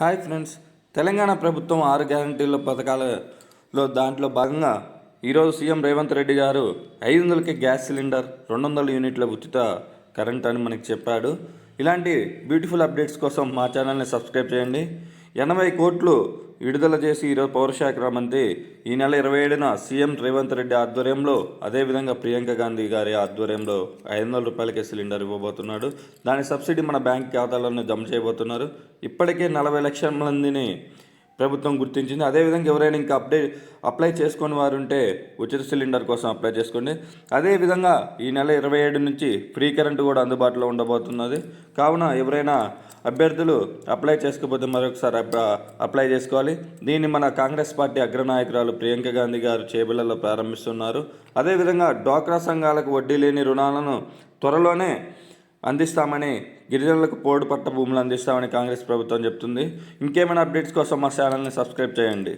Hi friends. Telangana ప్రభుత్వం ఆరు గ్యారంటీల పథకాలలో దాంట్లో భాగంగా ఈరోజు సీఎం రేవంత్ రెడ్డి గారు ఐదు వందలకి గ్యాస్ సిలిండర్ రెండు వందల యూనిట్ల ఉచిత కరెంట్ అని మనకి చెప్పాడు. ఇలాంటి బ్యూటిఫుల్ అప్డేట్స్ కోసం మా ఛానల్ని సబ్స్క్రైబ్ చేయండి. ఎనభై కోట్లు విడుదల చేసి ఈరోజు పౌరశాఖ మంత్రి ఈ నెల ఇరవై ఏడున సీఎం రేవంత్ రెడ్డి ఆధ్వర్యంలో అదేవిధంగా ప్రియాంక గాంధీ గారి ఆధ్వర్యంలో ఐదు వందల రూపాయలకే సిలిండర్ ఇవ్వబోతున్నాడు. దాని సబ్సిడీ మన బ్యాంక్ ఖాతాలోనే జమ చేయబోతున్నారు. ఇప్పటికే నలభై లక్షల మందిని ప్రభుత్వం గుర్తించింది. అదేవిధంగా ఎవరైనా ఇంకా అప్డేట్ అప్లై చేసుకుని వారు ఉంటే ఉచిత సిలిండర్ కోసం అప్లై చేసుకోండి. అదేవిధంగా ఈ నెల ఇరవై ఏడు నుంచి ఫ్రీ కరెంటు కూడా అందుబాటులో ఉండబోతున్నది. కావున ఎవరైనా అభ్యర్థులు అప్లై చేసుకోకపోతే మరొకసారి అప్లై చేసుకోవాలి. దీన్ని మన కాంగ్రెస్ పార్టీ అగ్రనాయకురాలు ప్రియాంక గాంధీ గారు చేబిళ్ళలో ప్రారంభిస్తున్నారు. అదేవిధంగా డ్వాక్రా సంఘాలకు వడ్డీ లేని రుణాలను త్వరలోనే అందిస్తామని గిరిజనులకు పోడు పట్ట భూములు అందిస్తామని కాంగ్రెస్ ప్రభుత్వం చెప్తుంది. ఇంకేమైనా అప్డేట్స్ కోసం మా ఛానల్ని సబ్స్క్రైబ్ చేయండి.